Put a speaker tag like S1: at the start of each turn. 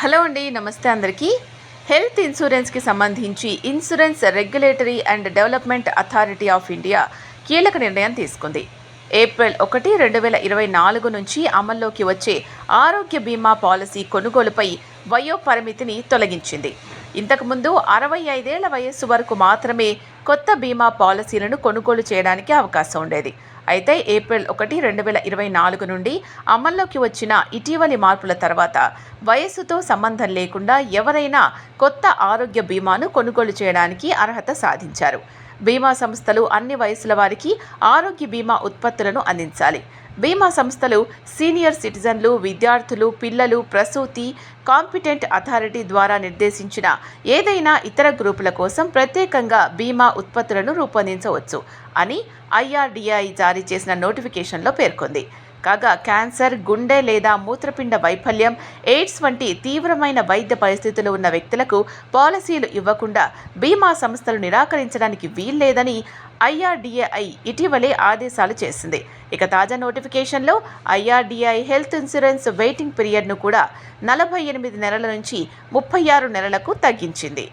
S1: Hello అండి నమస్తే అందరికీ. హెల్త్ ఇన్సూరెన్స్కి సంబంధించి insurance regulatory and development authority of India కీలక నిర్ణయం తీసుకుంది. ఏప్రిల్ ఒకటి రెండు వేల ఇరవై నాలుగు నుంచి అమల్లోకి వచ్చే ఆరోగ్య బీమా పాలసీ కొనుగోలుపై వయో పరిమితిని తొలగించింది. ఇంతకుముందు అరవై ఐదేళ్ళ వయస్సు వరకు మాత్రమే కొత్త బీమా పాలసీలను కొనుగోలు చేయడానికి అవకాశం ఉండేది. అయితే ఏప్రిల్ ఒకటి రెండు వేల ఇరవై నాలుగు నుండి అమల్లోకి వచ్చిన ఇటీవలి మార్పుల తర్వాత వయస్సుతో సంబంధం లేకుండా ఎవరైనా కొత్త ఆరోగ్య బీమాను కొనుగోలు చేయడానికి అర్హత సాధించారు. బీమా సంస్థలు అన్ని వయసుల వారికి ఆరోగ్య బీమా ఉత్పత్తులను అందించాలి. బీమా సంస్థలు సీనియర్ సిటిజన్లు విద్యార్థులు పిల్లలు ప్రసూతి కాంపిటెంట్ అథారిటీ ద్వారా నిర్దేశించిన ఏదైనా ఇతర గ్రూపుల కోసం ప్రత్యేకంగా బీమా ఉత్పత్తులను రూపొందించవచ్చు అని ఐఆర్డీఐ జారీ చేసిన నోటిఫికేషన్లో పేర్కొంది. కాగా క్యాన్సర్ గుండె లేదా మూత్రపిండ వైఫల్యం ఎయిడ్స్ వంటి తీవ్రమైన వైద్య పరిస్థితులు ఉన్న వ్యక్తులకు పాలసీలు ఇవ్వకుండా బీమా సంస్థలు నిరాకరించడానికి వీల్లేదని ఐఆర్డీఏఐ ఇటీవలే ఆదేశాలు చేసింది. ఇక తాజా నోటిఫికేషన్లో ఐఆర్డీఐ హెల్త్ ఇన్సూరెన్స్ వెయిటింగ్ పీరియడ్ను కూడా నలభై ఎనిమిది నెలల నుంచి ముప్పై ఆరు నెలలకు తగ్గించింది.